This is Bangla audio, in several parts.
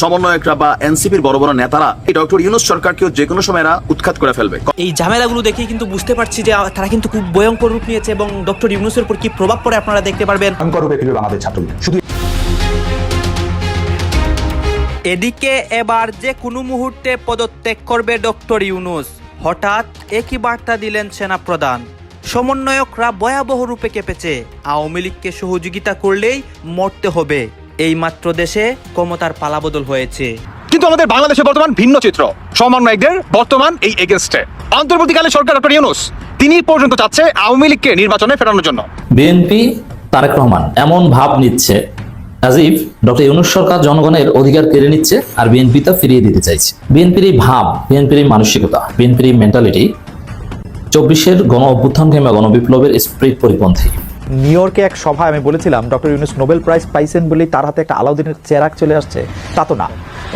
সমন্বয়করা বা এনসিপির বড় বড় নেতারা এই ডক্টর ইউনুস সরকারকেও যে কোনো সময় এরা উৎখাত করে ফেলবে। এই ঝামেলাগুলো দেখেই কিন্তু বুঝতে পারছি যে তারা কিন্তু খুব ভয়ঙ্কর রূপ নিয়েছে এবং ডক্টর ইউনুসের উপর কি প্রভাব পড়ে আপনারা দেখতে পারবেন? ভয়ঙ্কর রূপে ফিরবে বাংলাদেশ ছাত্রলীগ। শুধু এদিকে এবার যে কোনো মুহূর্তে পদত্যাগ করবে ডক্টর ইউনুস। হঠাৎ একই বার্তা দিলেন সেনা প্রধান সমন্বয়করা ভয়াবহ রূপে কেঁপেছে। আওয়ামী লীগকে সহযোগিতা করলেই মরতে হবে। এই মাত্র দেশে ক্ষমতার পালাবদল হয়েছে। কিন্তু আমাদের বাংলাদেশে বর্তমান ভিন্ন চিত্র। সমন্বয়কদের বর্তমান এই এগেনস্টে অন্তর্বর্তীকালে সরকার ডক্টর ইউনুস তিনি পর্যন্ত চাচ্ছে আওয়ামী লীগকে নির্বাচনে ফেরানোর জন্য। বিএনপি তারেক রহমান এমন ভাব নিচ্ছে অ্যাজ ইফ ডক্টর ইউনুস সরকার জনগণের অধিকার কেড়ে নিচ্ছে আর বিএনপি তা ফিরিয়ে দিতে চাইছে। বিএনপির এই ভাব বিএনপির এই মানসিকতা বিএনপির এই মেন্টালিটি চব্বিশের গণ অভ্যুত্থান কিংবা গণবিপ্লবের স্প্রিট পরিপন্থী। নিউ ইয়র্কে এক সভায় আমি বলেছিলাম, ডক্টর ইউনুস নোবেল প্রাইজ পাইছেন বলেই তার হাতে একটা আলাউদ্দিনের চেরাক চলে আসছে, তা তো না।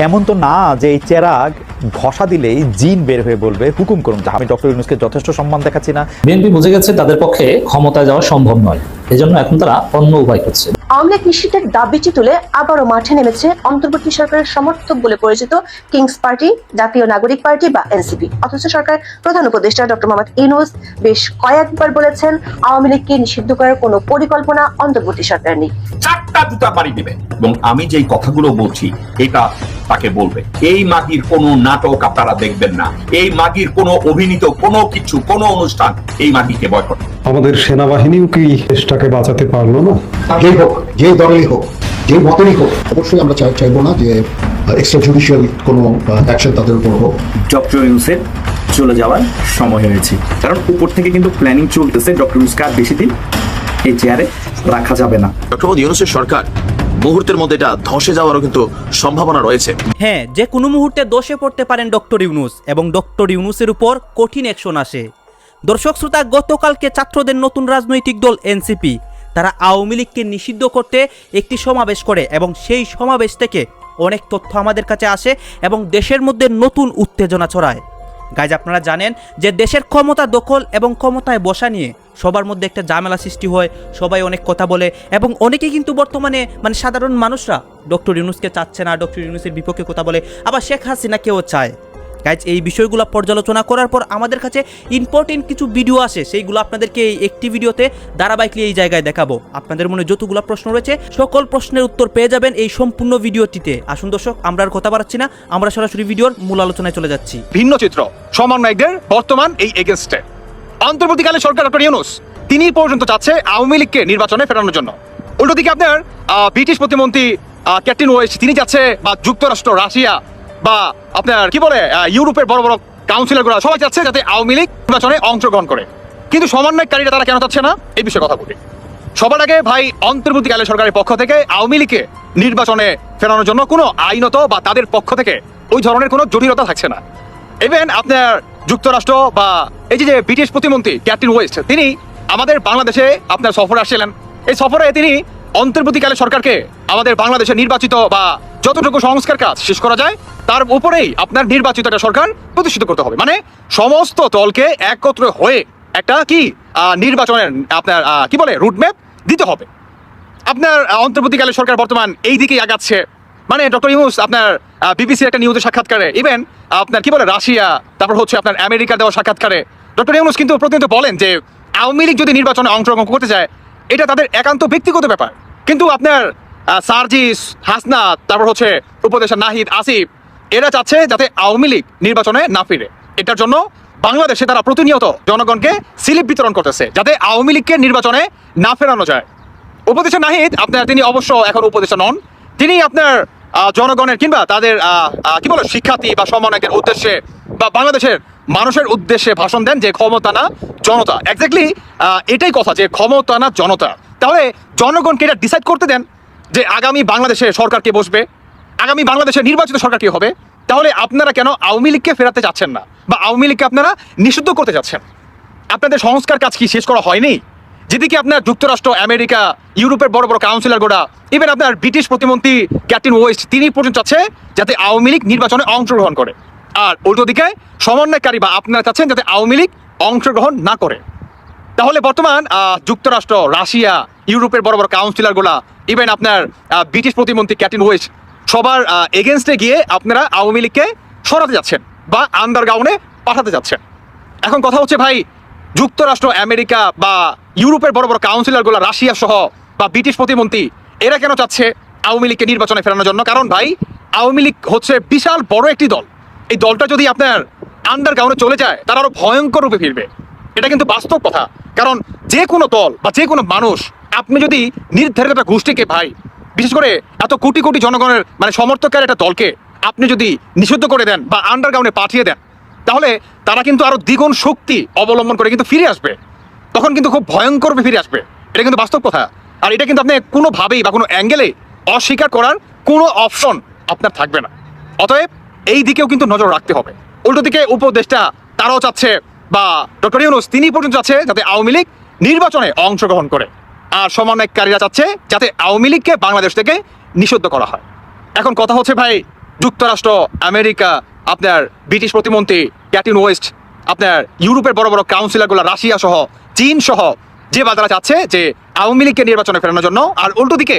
এমন তো না যে এই চেরাগ ঘষা দিলেই জিন বের হয়ে বলবে হুকুম করুন। যে আমি ডক্টর ইউনুসকে যথেষ্ট সম্মান দেখাচ্ছি না। বিএনপি বুঝে গেছে তাদের পক্ষে ক্ষমতায় যাওয়া সম্ভব নয়। এজন্য এখন তারা অন্য উপায় করছে। আওয়ামী লীগ নিষিদ্ধের দাবিটি তুলে আবারও মাঠে নেমেছে অন্তর্বর্তী সরকারের সমর্থক বলে পরিচিত কিংস পার্টি জাতীয় নাগরিক পার্টি বা এনসিপি। অথচ সরকার প্রধান উপদেষ্টা ডক্টর মোহাম্মদ ইউনুস বেশ কয়েকবার বলেছেন আওয়ামী লীগকে নিষিদ্ধ করার কোনো পরিকল্পনা অন্তর্বর্তী সরকার নেই। চারটা দুটা বাড়ি দিবে এবং আমি যেই কথাগুলো বলছি এটা তাকে বলবে এই মাগির কোনো নাটক আপনারা দেখবেন না। এই মাগির কোনো অভিনীত কোনো কিছু কোনো অনুষ্ঠান এই মাগিকে বয়কট আমাদের সেনাবাহিনীও কি দেশটাকে বাঁচাতে পারল না? যেই হোক যে দলেরই হোক যে মতেরই হোক অবশ্যই আমরা চাইব না যে এক্সট্রা জুডিশিয়াল কোনো অ্যাকশন তাদের উপর হোক। ডক্টর ইউনুসের চলে যাওয়ার সময় হয়েছে। কারণ উপর থেকে কিন্তু প্ল্যানিং চলতেছে ডক্টর ইউনুসকে আর বেশি দিন এই চেয়ারে রাখা যাবে না। ডক্টর ইউনুসের সরকার মুহূর্তের মধ্যে এটা ধসে যাওয়ারও কিন্তু সম্ভাবনা রয়েছে। হ্যাঁ যে কোনো মুহূর্তে দোষে পড়তে পারেন ডক্টর ইউনুস এবং ডক্টর ইউনুসের উপর কঠিন অ্যাকশন আসে। দর্শক শ্রোতা, গতকালকে ছাত্রদের নতুন রাজনৈতিক দল এনসিপি, তারা আওয়ামী লীগকে নিষিদ্ধ করতে একটি সমাবেশ করে এবং সেই সমাবেশ থেকে অনেক তথ্য আমাদের কাছে আসে এবং দেশের মধ্যে নতুন উত্তেজনা ছড়ায়। গাইজ, আপনারা জানেন যে দেশের ক্ষমতা দখল এবং ক্ষমতায় বসা নিয়ে সবার মধ্যে একটা জামেলা সৃষ্টি হয়, সবাই অনেক কথা বলে এবং অনেকেই কিন্তু বর্তমানে মানে সাধারণ মানুষরা ডক্টর ইউনুসকে চাচ্ছে না, ডক্টর ইউনুসের বিপক্ষে কথা বলে, আবার শেখ হাসিনা কেউ চায়। গাইজ এই বিষয়গুলো পর্যালোচনা করার পর আমাদের কাছে ইম্পর্টেন্ট কিছু ভিডিও আসে। সেইগুলো আপনাদেরকে এই একটি ভিডিওতে ধারাবাহিকলি এই জায়গায় দেখাবো। আপনাদের মনে যতগুলো প্রশ্ন রয়েছে, সকল প্রশ্নের উত্তর পেয়ে যাবেন এই সম্পূর্ণ ভিডিওটিতে আসুন দর্শক, আমরা আর কথা বাড়াচ্ছি না, আমরা সরাসরি ভিডিওর মূল আলোচনায় চলে যাচ্ছি। ভিন্ন চিত্র, সমন্বয়কদের বর্তমান এই এগেনস্টে অন্তর্বর্তীকালে সরকার ডক্টর ইউনুস, তিনি পর্যন্ত চাচ্ছে আওয়ামী লীগকে নির্বাচনে ফেরানোর জন্য। উল্টো দিকে আপনার ব্রিটিশ প্রতিমন্ত্রী ক্যাপ্টেন ওয়েস্ট তিনি যাচ্ছে বা যুক্তরাষ্ট্র, রাশিয়া বা আপনার কি বলে ইউরোপের বড় বড় কাউন্সিলরগুলো সবাই চাচ্ছে যাতে আওয়ামী লীগ নির্বাচনে অংশগ্রহণ করে। কিন্তু সমন্বয়কারীরা তারা কেন চাচ্ছে না? এই বিষয়ে কথা বলি। সবার আগে ভাই, অন্তর্বর্তীকালে সরকারের পক্ষ থেকে আওয়ামী লীগকে নির্বাচনে ফেরানোর জন্য কোনো আইনত বা তাদের পক্ষ থেকে ওই ধরনের কোনো জটিলতা থাকছে না। ইভেন আপনার যুক্তরাষ্ট্র বা এই যে ব্রিটিশ প্রতিমন্ত্রী ক্যাপ্টেন ওয়েস্ট, তিনি আমাদের বাংলাদেশে আপনার সফরে আসছিলেন। এই সফরে তিনি অন্তর্বর্তীকালে সরকারকে আমাদের বাংলাদেশে নির্বাচিত বা যতটুকু সংস্কার কাজ শেষ করা যায় তার উপরেই আপনার নির্বাচিত একটা সরকার প্রতিষ্ঠিত করতে হবে। মানে সমস্ত দলকে একত্র হয়ে একটা কি নির্বাচনের আপনার কি বলে রুটম্যাপ দিতে হবে। আপনার অন্তর্বর্তীকালে সরকার বর্তমান এই দিকেই আগাচ্ছে। মানে ডক্টর ইউনুস আপনার বিবিসির একটা নিউজের সাক্ষাৎকারে ইভেন আপনার কি বলে, রাশিয়া, তারপর হচ্ছে আপনার আমেরিকা দেওয়া সাক্ষাৎকারে, ডক্টর ইউনুস কিন্তু প্রতিনিয়ত বলেন যে আওয়ামী লীগ যদি নির্বাচনে অংশগ্রহণ করতে চায়, এটা তাদের একান্ত ব্যক্তিগত ব্যাপার। কিন্তু আপনার সার্জিস, হাসনাত, তারপর হচ্ছে উপদেষ্টা নাহিদ আসিফ এরা চাচ্ছে যাতে আওয়ামী লীগ নির্বাচনে না ফিরে। এটার জন্য বাংলাদেশে তারা প্রতিনিয়ত জনগণকে স্লিপ বিতরণ করতেছে, যাতে আওয়ামী লীগকে নির্বাচনে না ফেরানো যায়। উপদেষ্টা নাহিদ, আপনার তিনি অবশ্য এখন উপদেষ্টা নন। তিনি আপনার জনগণের কিংবা তাদের কি বলে, শিক্ষার্থী বা সমন্বয়কের উদ্দেশ্যে বা বাংলাদেশের মানুষের উদ্দেশ্যে ভাষণ দেন যে ক্ষমতা না জনতা এক্স্যাক্টলি এটাই কথা যে ক্ষমতা না জনতা। তাহলে জনগণকে এটা ডিসাইড করতে দেন যে আগামী বাংলাদেশে সরকার কে বসবে। আগামী বাংলাদেশের নির্বাচিত সরকার কি হবে? তাহলে আপনারা কেন আওয়ামী লীগকে ফেরাতে চাচ্ছেন না? বা আওয়ামী লীগকে আপনারা নিষিদ্ধ করতে যাচ্ছেন আপনাদের সংস্কার কাজ কি শেষ করা হয়নি? যেদিকে আপনার যুক্তরাষ্ট্র, আমেরিকা, ইউরোপের বড় বড় কাউন্সিলর গোড়া ইভেন আপনার ব্রিটিশ প্রতিমন্ত্রী ক্যাপ্টেন ওয়েস্ট, তিনি পর্যন্ত চাচ্ছে যাতে আওয়ামী লীগ নির্বাচনে অংশগ্রহণ করে। আর উল্টো দিকে সমন্বয়কারী বা আপনারা চাচ্ছেন যাতে আওয়ামী লীগ অংশগ্রহণ না করে। তাহলে বর্তমান যুক্তরাষ্ট্র, রাশিয়া, ইউরোপের বড় বড় কাউন্সিলরগুলা ইভেন আপনার ব্রিটিশ প্রতিমন্ত্রী ক্যাটিন ওয়েস্ট সবার এগেনস্টে গিয়ে আপনারা আওয়ামী লীগকে সরাতে যাচ্ছেন বা আন্ডারগ্রাউন্ডে পাঠাতে যাচ্ছেন। এখন কথা হচ্ছে ভাই, যুক্তরাষ্ট্র, আমেরিকা বা ইউরোপের বড় বড় কাউন্সিলরগুলো রাশিয়া সহ বা ব্রিটিশ প্রতিমন্ত্রী, এরা কেন চাচ্ছে আওয়ামী লীগকে নির্বাচনে ফেরানোর জন্য? কারণ ভাই, আওয়ামী লীগ হচ্ছে বিশাল বড় একটি দল। এই দলটা যদি আপনার আন্ডারগ্রাউন্ডে চলে যায়, তারা আরও ভয়ঙ্কর রূপে ফিরবে। এটা কিন্তু বাস্তব কথা। কারণ যে কোনো দল বা যে কোনো মানুষ, আপনি যদি নির্ধারিত একটা গোষ্ঠীকে ভাই বিশেষ করে এত কোটি কোটি জনগণের মানে সমর্থকের একটা দলকে আপনি যদি নিষিদ্ধ করে দেন বা আন্ডারগ্রাউন্ডে পাঠিয়ে দেন, তাহলে তারা কিন্তু আরও দ্বিগুণ শক্তি অবলম্বন করে কিন্তু ফিরে আসবে। তখন কিন্তু খুব ভয়ঙ্কর রূপে ফিরে আসবে। এটা কিন্তু বাস্তব কথা। আর এটা কিন্তু আপনি কোনোভাবেই বা কোনো অ্যাঙ্গেলে অস্বীকার করার কোনো অপশন আপনার থাকবে না। অতএব এই দিকেও কিন্তু নজর রাখতে হবে। উল্টো দিকে উপদেষ্টা তারাও চাচ্ছে বা ডক্টর ইউনুস, তিনি পর্যন্ত চাচ্ছে যাতে আওয়ামী লীগ নির্বাচনে অংশগ্রহণ করে। আর সমন্বয়কারীরা চাচ্ছে যাতে আওয়ামী লীগকে বাংলাদেশ থেকে নিষিদ্ধ করা হয়। এখন কথা হচ্ছে ভাই, যুক্তরাষ্ট্র, আমেরিকা, আপনার ব্রিটিশ প্রতিমন্ত্রী ক্যাটিন ওয়েস্ট, আপনার ইউরোপের বড় বড় কাউন্সিলরগুলো, রাশিয়া সহ, চীন সহ, যে বাজারা চাচ্ছে যে আওয়ামী লীগকে নির্বাচনে ফেরানোর জন্য, আর উল্টো দিকে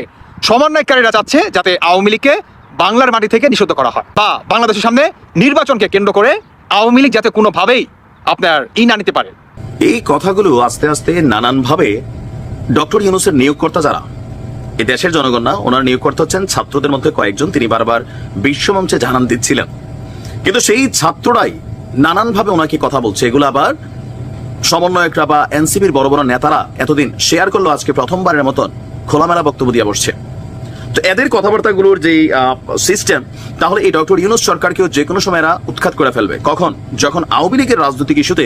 সমন্বয়কারীরা চাচ্ছে যাতে আওয়ামী লীগকে বাংলার মাটি থেকে নিষিদ্ধ করা হয় বা বাংলাদেশের সামনে নির্বাচনকে কেন্দ্র করে আওয়ামী লীগ যাতে কোনোভাবেই আপনার ই না নিতে পারে। এই কথাগুলো আস্তে আস্তে নানানভাবে ডক্টর ইউনুসের নিয়োগকর্তা যারা? এ দেশের জনগণ না, ওনার নিয়োগকর্তা হচ্ছেন ছাত্রদের মধ্যে কয়েকজন। তিনি বারবার বিশ্বমঞ্চে জানান দিচ্ছিলেন। কিন্তু সেই ছাত্ররাই নানানভাবে ওনাকে কথা বলছে। এগুলো আবার সমন্বয়করা বা এনসিপির বড় বড় নেতারা এতদিন শেয়ার করল। আজকে প্রথমবারের মতন খোলামেলা বক্তব্য দিয়ে বসছে। তো এদের কথাবার্তাগুলোর যে সিস্টেম তাহলে এই ডক্টর ইউনুস সরকারকেও যে কোনো সময় এরা উৎখাত করে ফেলবে। কখন? যখন আওয়ামী লীগের রাজনৈতিক ইস্যুতে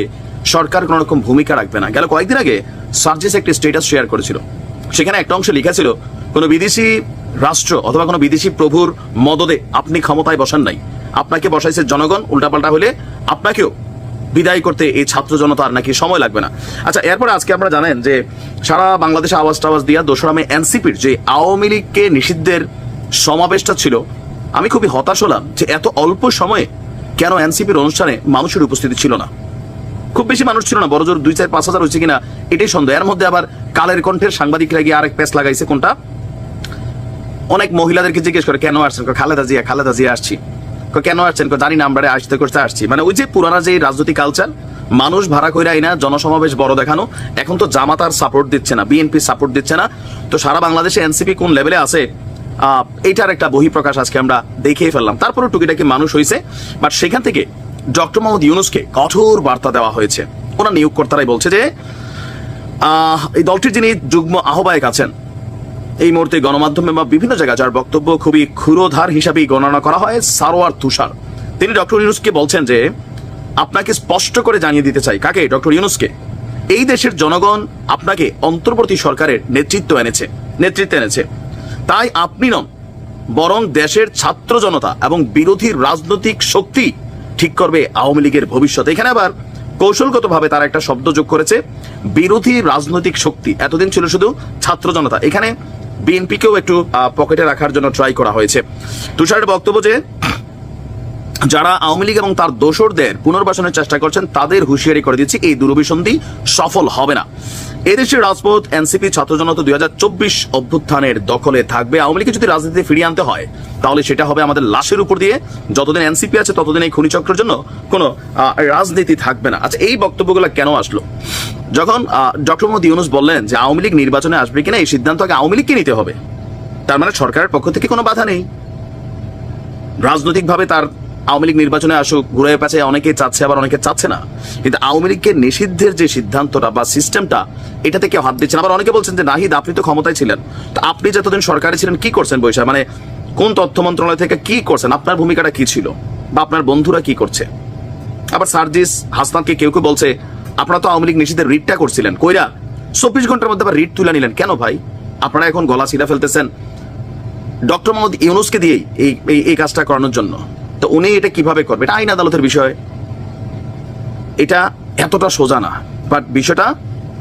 সরকার কোনো রকম ভূমিকা রাখবে না। গেল কয়েকদিন আগে সার্জিস একটি স্টেটাস শেয়ার করেছিল। সেখানে একটা অংশ লেখা ছিল, কোনো বিদেশি রাষ্ট্র অথবা কোনো বিদেশি প্রভুর মদদে আপনি ক্ষমতায় বসান নাই। আপনাকে বসাইছে জনগণ, উল্টাপাল্টা হলে আপনাকেও বিদায় করতে এই ছাত্র জনতার নাকি সময় লাগবে না। আচ্ছা এরপরে আজকে আমরা জানেন যে সারা বাংলাদেশে আওয়াজ টাওয়াজ দিয়া দোসরামে এনসিপির যে আওয়ামী লীগকে নিষিদ্ধের সমাবেশটা ছিল, আমি খুবই হতাশ হলাম যে এত অল্প সময়ে কেন এনসিপির অনুষ্ঠানে মানুষের উপস্থিতি ছিল না। খুব বেশি মানুষ ছিল না, বড় জোর দুই চার পাঁচ হাজার হয়েছে কিনা এটাই সন্দেহ। এর মধ্যে আবার কালের কণ্ঠের সাংবাদিকরা গিয়ে আরেক প্যাস লাগাইছে কোনটা? অনেক মহিলাদেরকে জিজ্ঞেস করে, কেন আসছেন? খালেদা জিয়া খালেদা জিয়া আসছি। কেন আসছেন জানি না আমরা আসতে করতে আসছি। মানে ওই যে পুরানা যে রাজনৈতিক কালচার মানুষ ভাড়া করে আইনা জনসমাবেশ বড় দেখানো এখন তো জামাতার সাপোর্ট দিচ্ছে না বিএনপি সাপোর্ট দিচ্ছে না। তো সারা বাংলাদেশে এনসিপি কোন লেভেলে আছে? আহ, এইটার একটা বহিঃপ্রকাশ আজকে আমরা দেখিয়ে ফেললাম। তারপরে টুকিটাকি মানুষ হয়েছে বাট সেখান থেকে ডক্টর মোহাম্মদ ইউনুসকে কঠোর বার্তা দেওয়া হয়েছে। ওনার নিয়োগকর্তারাই বলছে যে এই দলটির যিনি যুগ্ম আহ্বায়ক আছেন এই মুহূর্তে গণমাধ্যমে বা বিভিন্ন জায়গায় যার বক্তব্য খুবই ক্ষুরোধার হিসাবেই গণনা করা হয়, সারোয়ার তুষার। তিনি ডক্টর ইউনুসকে বলছেন যে, আপনাকে স্পষ্ট করে জানিয়ে দিতে চাই, কাকে? ডক্টর ইউনুসকে। এই দেশের জনগণ আপনাকে অন্তর্বর্তী সরকারের নেতৃত্ব এনেছে নেতৃত্ব এনেছে। তাই আপনি নন, বরং দেশের ছাত্র জনতা এবং বিরোধী রাজনৈতিক শক্তি ঠিক করবে আওয়ামী লীগের ভবিষ্যৎ। এখানে আবার কৌশলগতভাবে তারা একটা শব্দ যোগ করেছে, বিরোধী রাজনৈতিক শক্তি। এতদিন ছিল শুধু ছাত্র জনতা। এখানে বিএনপিকেও একটু পকেটে রাখার জন্য ট্রাই করা হয়েছে। তুষারের বক্তব্য যে যারা আওয়ামী লীগ এবং তার দোসরদের পুনর্বাসনের চেষ্টা করছেন, তাদের হুঁশিয়ারি করে দিচ্ছি, এই দুরভিসন্ধি সফল হবে না। এদেশের রাজপথ, এনসিপি, ছাত্র জনতা দুই হাজার চব্বিশ অভ্যুত্থানের দখলে থাকবে। আওয়ামী লীগকে যদি রাজনীতিতে ফিরিয়ে আনতে হয়, তাহলে সেটা হবে আমাদের লাশের উপর দিয়ে। যতদিন এনসিপি আছে, ততদিন এই খনিচক্রের জন্য কোনো রাজনীতি থাকবে না। আচ্ছা এই বক্তব্যগুলো কেন আসলো? যখন ডক্টর মোহাম্মদ ইউনুস বললেন যে আওয়ামী লীগ নির্বাচনে আসবে কিনা, এই সিদ্ধান্ত আগে আওয়ামী লীগকে নিতে হবে। তার মানে সরকারের পক্ষ থেকে কোনো বাধা নেই। রাজনৈতিকভাবে তার আওয়ামী লীগ নির্বাচনে আসুক, ঘুরে পেঁচে অনেকে চাচ্ছে, আবার অনেকে চাচ্ছে না। কিন্তু আওয়ামী লীগকে নিষিদ্ধের যে সিদ্ধান্তটা বা সিস্টেমটা এটা থেকে হাত দিচ্ছেন আবার অনেকে বলছেন যে, নাহিদ, আপনি তো ক্ষমতায় ছিলেন। তো আপনি যতদিন সরকারে ছিলেন, কি করছেন বৈশাখ? মানে কোন তথ্য মন্ত্রণালয় থেকে কি করছেন? আপনার ভূমিকাটা কি ছিল? বা আপনার বন্ধুরা কি করছে? আবার সার্জিস হাসনাতকে কেউ কেউ বলছে, আপনারা তো আওয়ামী লীগ নিষিদ্ধের রিটটা করছিলেন। কইরা, চব্বিশ ঘণ্টার মধ্যে আবার রিট তুলে নিলেন। কেন ভাই? আপনারা এখন গলা ছিঁড়া ফেলতেছেন। ডক্টর মোহাম্মদ ইউনুসকে দিয়েই এই, এই- কাজটা করানোর জন্য। উনি এটা কীভাবে করবে? এটা আইন আদালতের বিষয়। এটা এতটা সোজা না। বাট বিষয়টা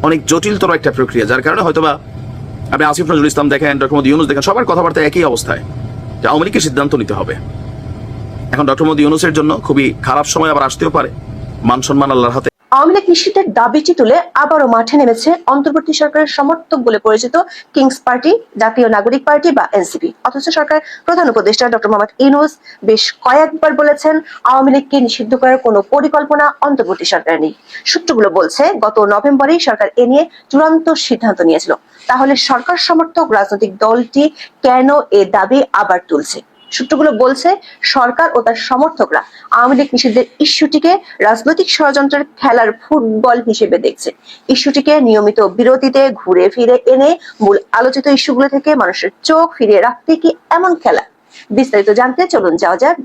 অনেক জটিলতর একটা প্রক্রিয়া, যার কারণে হয়তোবা আপনি আসিফ নজরুল ইসলাম দেখেন, ডক্টর মোদী ইউনুস দেখেন, সবার কথাবার্তা একই অবস্থায় যে আওয়ামী লীগকে সিদ্ধান্ত নিতে হবে। এখন ডক্টর মোদী ইউনুসের জন্য খুবই খারাপ সময় আবার আসতেও পারে। মান সম্মান আল্লাহর হাতে আওয়ামী লীগ নিষিদ্ধের দাবিটি তুলে আবারও মাঠে নেমেছে অন্তর্বর্তী সরকারের সমর্থক বলে পরিচিত কিংস পার্টি, জাতীয় নাগরিক পার্টি বা এনসিপি। অথচ সরকার প্রধান উপদেষ্টা ডক্টর মোহাম্মদ বেশ কয়েকবার বলেছেন, আওয়ামী লীগকে নিষিদ্ধ করার কোনো পরিকল্পনা অন্তর্বর্তী সরকারের নেই। সূত্রগুলো বলছে, গত নভেম্বরেই সরকার এ নিয়ে চূড়ান্ত সিদ্ধান্ত নিয়েছিল। তাহলে সরকার সমর্থক রাজনৈতিক দলটি কেন এ দাবি আবার তুলছে? সূত্রগুলো বলছে, সরকার ও তার সমর্থকরা আওয়ামী লীগ নিষিদ্ধের ইস্যুটিকে রাজনৈতিক ষড়যন্ত্রের খেলার ফুটবল হিসেবে দেখছে। ইস্যুটিকে নিয়মিত বিরতিতে ঘুরে ফিরে এনে মূল আলোচিত ইস্যুগুলো থেকে মানুষের চোখ ফিরিয়ে রাখতে কি এমন খেলা? বিস্তারিত জানতে চলুন, যাওয়া যাক।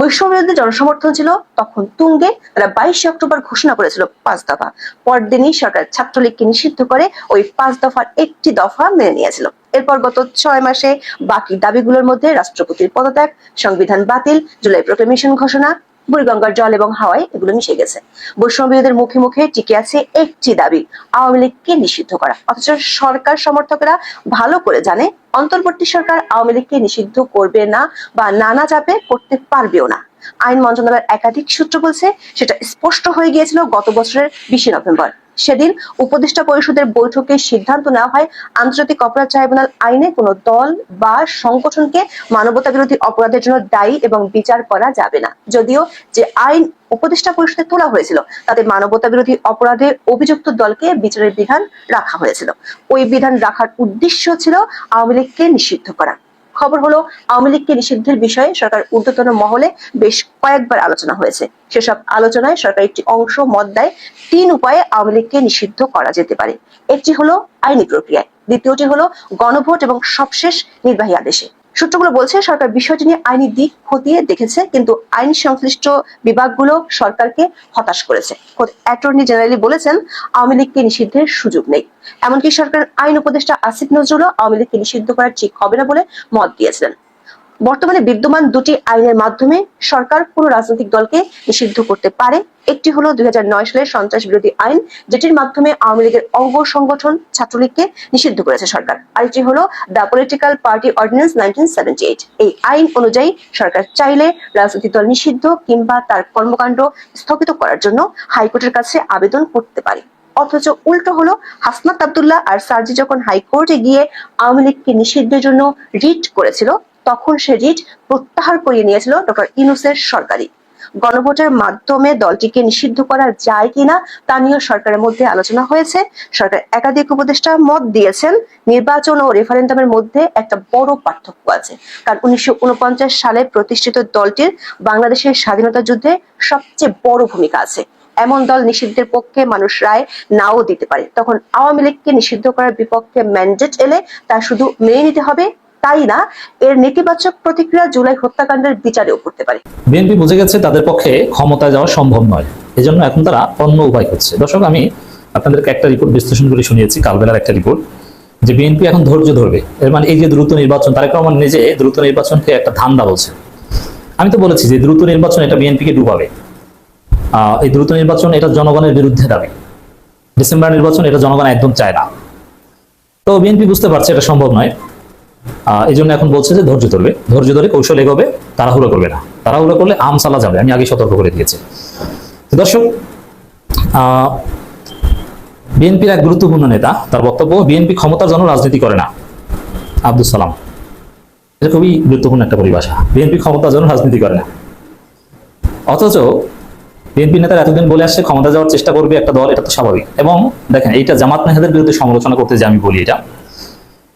বৈষম্য বিরোধী জনসমর্থন ছিল তখন তুঙ্গে। তারা বাইশে অক্টোবর ঘোষণা করেছিল পাঁচ দফা। পরদিনই সরকার ছাত্রলীগকে নিষিদ্ধ করে ওই পাঁচ দফার একটি দফা মেনে নিয়েছিল। এরপর গত ছয় মাসে বাকি দাবিগুলোর মধ্যে রাষ্ট্রপতির পদত্যাগ, সংবিধান বাতিল, জুলাই প্রোক্লেমেশন ঘোষণা বুড়িগঙ্গার জল এবং হাওয়ায় এগুলো মিশে গেছে। বৈষ্ণবীদের মুখে মুখে টিকে আছে একটি দাবি, আওয়ামী লীগকে নিষিদ্ধ করা। অথচ সরকার সমর্থকেরা ভালো করে জানে, অন্তর্বর্তী সরকার আওয়ামী লীগকে নিষিদ্ধ করবে না বা নানা চাপে করতে পারবেও না। আইন মন্ত্রণালয়ের একাধিক সূত্র বলছে, সেটা স্পষ্ট হয়ে গিয়েছিল গত বছরের বিশে নভেম্বর। সেদিন উপদেষ্টা পরিষদের বৈঠকে সিদ্ধান্ত নেওয়া হয়, আন্তর্জাতিক অপরাধ ট্রাইব্যুনাল আইনে কোনো দল বা সংগঠনকে মানবতা বিরোধী অপরাধের জন্য দায়ী এবং বিচার করা যাবে না। যদিও যে আইন উপদেষ্টা পরিষদে তোলা হয়েছিল, তাতে মানবতা বিরোধী অপরাধে অভিযুক্ত দলকে বিচারের বিধান রাখা হয়েছিল। ওই বিধান রাখার উদ্দেশ্য ছিল আওয়ামী লীগকে নিষিদ্ধ করা। খবর হলো, আওয়ামী লীগকে নিষিদ্ধের বিষয়ে সরকার ঊর্ধ্বতন মহলে বেশ কয়েকবার আলোচনা হয়েছে। সেসব আলোচনায় সরকার একটি অংশ মত দেয়, তিন উপায়ে আওয়ামী লীগকে নিষিদ্ধ করা যেতে পারে। একটি হলো আইনি প্রক্রিয়ায়, দ্বিতীয়টি হলো গণভোট এবং সবশেষ নির্বাহী আদেশে। সূত্রগুলো বলছে, সরকার বিষয়টি নিয়ে আইনি দিক খতিয়ে দেখেছে, কিন্তু আইন সংশ্লিষ্ট বিভাগগুলো সরকারকে হতাশ করেছে। খোদ অ্যাটর্নি জেনারেলি বলেছেন, আওয়ামী লীগকে নিষিদ্ধের সুযোগ নেই। এমনকি সরকার আইন উপদেষ্টা আসিফ নজরুলও আওয়ামী লীগকে নিষিদ্ধ করার ঠিক হবে না বলে মত দিয়েছিলেন। বর্তমানে বিদ্যমান দুটি আইনের মাধ্যমে সরকার কোন রাজনৈতিক দলকে নিষিদ্ধ করতে পারে। একটি হলো দুই সালের সন্ত্রাস বিরোধী আইন, যেটির মাধ্যমে আওয়ামী লীগের অঙ্গ সংগঠন ছাত্রলীগকে নিষিদ্ধ করেছে সরকার। আরেকটি হলো the political party ordinance nineteen এই আইন অনুযায়ী সরকার চাইলে রাজনৈতিক দল নিষিদ্ধ কিংবা তার কর্মকাণ্ড স্থগিত করার জন্য হাইকোর্টের কাছে আবেদন করতে পারে। অথচ উল্টো হলো, হাসনাত আবদুল্লাহ আর সার্জি যখন হাইকোর্টে গিয়ে আওয়ামী লীগকে নিষিদ্ধের জন্য রিট করেছিল তখন সে রিট প্রত্যাহার করিয়ে নিয়েছিল ডক্টর ইনুসের সরকারি গণভোটের মাধ্যমে দলটিকে নিষিদ্ধ করা যায় কিনা তা নিয়ে সরকারের মধ্যে আলোচনা হয়েছে। সরকার একাধিক উপদেষ্টা মত দিয়েছেন। নির্বাচন ও রেফারেন্ডামের মধ্যে একটা বড় পার্থক্য আছে। কারণ উনিশশো উনপঞ্চাশ সালে প্রতিষ্ঠিত দলটির বাংলাদেশের স্বাধীনতা যুদ্ধে সবচেয়ে বড় ভূমিকা আছে। এমন দল নিষিদ্ধের পক্ষে মানুষ রায় নাও দিতে পারে। তখন আওয়ামী লীগকে নিষিদ্ধ করার বিপক্ষে ম্যান্ডেট এলে তা শুধু মেনে নিতে হবে তাই না? এর নেতিবাচক প্রতিক্রিয়া জুলাই হত্যাকাণ্ডের বিচারেও পড়তে পারে। বিএনপি বুঝে গেছে তাদের পক্ষে ক্ষমতায় যাওয়া সম্ভব নয়। এজন্য এখন তারা অন্য উপায় করছে দর্শক, আমি আপনাদেরকে একটা রিপোর্ট বিশ্লেষণ করে শুনিয়েছি, কালবেলার একটা রিপোর্ট যে বিএনপি এখন ধৈর্য ধরবে। এর মানে এই যে দ্রুত নির্বাচন, তারেক রহমান নিজে দ্রুত নির্বাচনকে একটা ধান্দা বলছে আমি তো বলেছি যে দ্রুত নির্বাচন এটা বিএনপিকে ডুবাবে। এই দ্রুত নির্বাচন এটা জনগণের বিরুদ্ধে দাবি। ডিসেম্বর নির্বাচন এটা জনগণ একদম চায় না। তো বিএনপি বুঝতে পারছে এটা সম্ভব নয়। এই জন্য এখন বলছে যে ধৈর্য ধরবে। ধৈর্য ধরে কৌশল এগোবে, তাড়াহুড়ো করবে না। তাড়াহুড়ো করলে আম সালা যাবে। আমি আগে সতর্ক করে দিয়েছি। দর্শক বিএনপির এক গুরুত্বপূর্ণ নেতা, তার বক্তব্য, বিএনপি ক্ষমতার জন্য রাজনীতি করে না। আব্দুল সালাম। এটা খুবই গুরুত্বপূর্ণ একটা পরিভাষা। বিএনপি ক্ষমতার জন্য রাজনীতি করে না। অথচ বিএনপি নেতারা এতদিন বলে আসছে, ক্ষমতা যাওয়ার চেষ্টা করবে একটা দল, এটা তো স্বাভাবিক। এবং দেখেন, এইটা জামাত নেতাদের বিরুদ্ধে সমালোচনা করতে যে আমি বলি এটা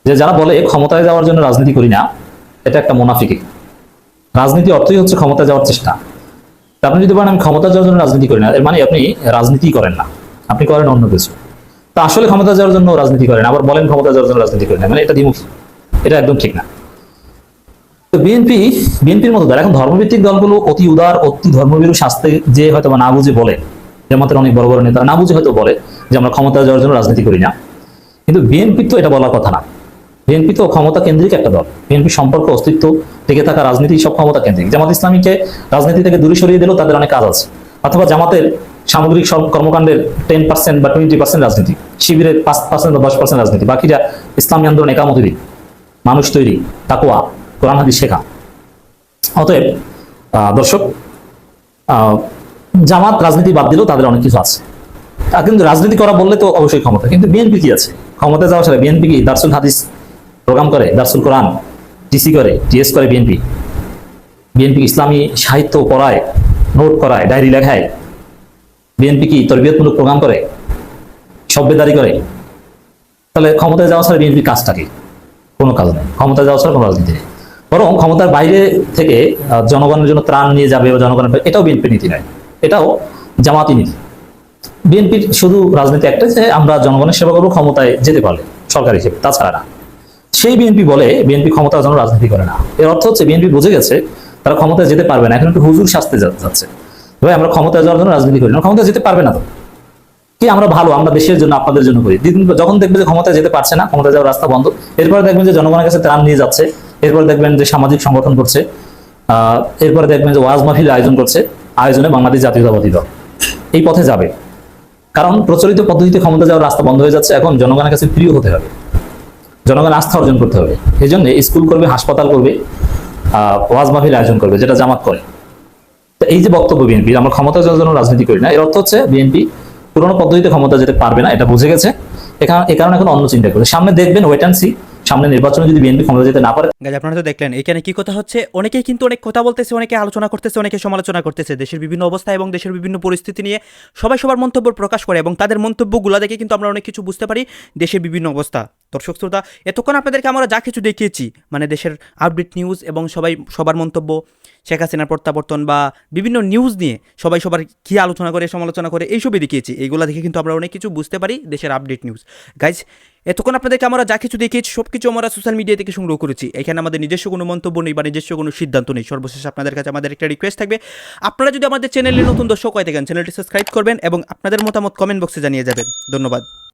যে যারা বলে ক্ষমতায় যাওয়ার জন্য রাজনীতি করি না, এটা একটা মোনাফিকি। রাজনীতি অর্থই হচ্ছে ক্ষমতায় যাওয়ার চেষ্টা। আপনি যদি বলেন, আমি ক্ষমতা যাওয়ার জন্য রাজনীতি করি না এর মানে আপনি রাজনীতি করেন না। আপনি করেন অন্য কিছু। তা আসলে ক্ষমতা যাওয়ার জন্য রাজনীতি করেন, আবার বলেন ক্ষমতা যাওয়ার জন্য রাজনীতি করেন মানে এটা দ্বিমুখী। এটা একদম ঠিক না। তো বিএনপি বিএনপির মতো এখন ধর্মভিত্তিক দলগুলো অতি উদার, অতি ধর্মবিরু শাস্তে যে হয়তো বা না বুঝে বলে, যে জামাতের অনেক বড় বড় নেতা না বুঝে হয়তো বলে, যে আমরা ক্ষমতা যাওয়ার জন্য রাজনীতি করি না। কিন্তু বিএনপি তো এটা বলার কথা না। বিএনপি তো ক্ষমতা কেন্দ্রিক একটা দল। বিএনপি সম্পর্ক, অস্তিত্ব, টিকে থাকা রাজনীতি সব ক্ষমতা কেন্দ্রিক। জামাত ইসলামীকে রাজনীতি থেকে দূরে সরিয়ে দিলেও তাদের অনেক কাজ আছে। অথবা জামাতের সামগ্রিক সব কর্মকাণ্ডের টেন পার্সেন্ট বা টোয়েন্টি পার্সেন্ট রাজনীতি, শিবিরের পাঁচ পার্সেন্ট বা দশ পার্সেন্ট রাজনীতি, বাকিরা ইসলামী আন্দোলন একামতি মানুষ তৈরি তাকুয়া কোরআন, হাদিস শেখা অতএব দর্শক জামাত রাজনীতি বাদ দিলেও তাদের অনেক কিছু আছে। কিন্তু রাজনীতি করা বললে তো অবশ্যই ক্ষমতা। কিন্তু বিএনপি কি আছে? ক্ষমতা যাওয়া ছাড়া বিএনপি কি দার্সুল হাদিস প্রোগ্রাম করে, দার্সুল কোরআন টিসি করে টিএস করে বিএনপি বিএনপি ইসলামী সাহিত্য পড়ায়, নোট করায়, ডায়েরি লেখায়। বিএনপি কি তরবিয়তমূলক প্রোগ্রাম করে সভ্যদারি করে? তাহলে ক্ষমতায় যাওয়া ছাড়া বিএনপির কাজটা কি? কোনো কাজ নেই। ক্ষমতায় যাওয়া ছাড়া কোনো রাজনীতি নেই। বরং ক্ষমতার বাইরে থেকে জনগণের জন্য ত্রাণ নিয়ে যাবে বা জনগণের এটাও বিএনপি নীতি নয় এটাও জামাতি নীতি। বিএনপির শুধু রাজনীতি একটা যে আমরা জনগণের সেবা করব, ক্ষমতায় যেতে পারলে, সরকার হিসেবে, তাছাড়া না। সেই বিএনপি বলে বিএনপি ক্ষমতার জন্য রাজনীতি করে না। এর অর্থ হচ্ছে বিএনপি বুঝে গেছে তারা ক্ষমতায় যেতে পারবে না। এখন একটু হুজুর শাস্তে যাচ্ছে। ভাই, আমরা ক্ষমতায় যাওয়ার জন্য রাজনীতি করি না। ক্ষমতায় যেতে পারবে না তো। কি আমরা ভালো? আমরা দেশের জন্য, আপনাদের জন্য করি। যখন দেখবে যে ক্ষমতায় যেতে পারছে না, ক্ষমতায় যাওয়ার রাস্তা বন্ধ, এরপরে দেখবেন যে জনগণের কাছে ত্রাণ নিয়ে যাচ্ছে। এরপরে দেখবেন যে সামাজিক সংগঠন করছে। আহ এরপরে দেখবেন যে ওয়াজ মাহফিল আয়োজন করছে। আয়োজনে বাংলাদেশ জাতীয়তাবাদী দল। এই পথে যাবে। কারণ প্রচলিত পদ্ধতিতে ক্ষমতা যাওয়ার রাস্তা বন্ধ হয়ে যাচ্ছে। এখন জনগণের কাছে প্রিয় হতে হবে। জনগণ আস্থা অর্জন করতে হবে। এই জন্য স্কুল করবে, হাসপাতাল করবে ওয়াজ মাহফিল আয়োজন করবে, যেটা জামাত করে। তো এই যে বক্তব্য বিএনপি, আমরা ক্ষমতা জন্য রাজনীতি করি না। এর অর্থ হচ্ছে বিএনপি পুরোনো পদ্ধতিতে ক্ষমতা যেতে পারবে না, এটা বুঝে গেছে। এ কারণে এখন অন্য চিন্তা করে। সামনে দেখবেন ওয়েট অ্যান্ড সি সামনে নির্বাচনে যদি বিএনপি ক্ষমতা যেতে না পারে গাইজ আপনারা তো দেখলেন, এখানে কি কথা হচ্ছে? অনেকেই কিন্তু অনেক কথা বলতেছে, অনেকে আলোচনা করতেছে, অনেকে সমালোচনা করতেছে। দেশের বিভিন্ন অবস্থা এবং দেশের বিভিন্ন পরিস্থিতি নিয়ে সবাই সবার মন্তব্য প্রকাশ করে এবং তাদের মন্তব্যগুলো দেখে কিন্তু আমরা অনেক কিছু বুঝতে পারি দেশের বিভিন্ন অবস্থা। দর্শক শ্রোতা, এতক্ষণ আপনাদেরকে আমরা যা কিছু দেখিয়েছি মানে দেশের আপডেট নিউজ এবং সবাই, সবার মন্তব্য, শেখ হাসিনার প্রত্যাবর্তন বা বিভিন্ন নিউজ নিয়ে সবাই সবার কী আলোচনা করে, সমালোচনা করে, এইসবই দেখিয়েছি। এইগুলো দেখে কিন্তু আমরা অনেক কিছু বুঝতে পারি দেশের আপডেট নিউজ গাইজ এতক্ষণ আপনাদেরকে আমরা যা কিছু দেখিয়েছি সব কিছু আমরা সোশ্যাল মিডিয়া থেকে সংগ্রহ করেছি। এখানে আমাদের নিজস্ব কোনো মন্তব্য নেই বা নিজস্ব কোনো সিদ্ধান্ত নেই। সর্বশেষ আপনাদের কাছে আমাদের একটা রিকোয়েস্ট থাকবে, আপনারা যদি আমাদের চ্যানেলে নতুন দর্শক হয়ে থাকেন চ্যানেলটি সাবস্ক্রাইব করবেন এবং আপনাদের মতামত কমেন্ট বক্সে জানিয়ে যাবেন। ধন্যবাদ।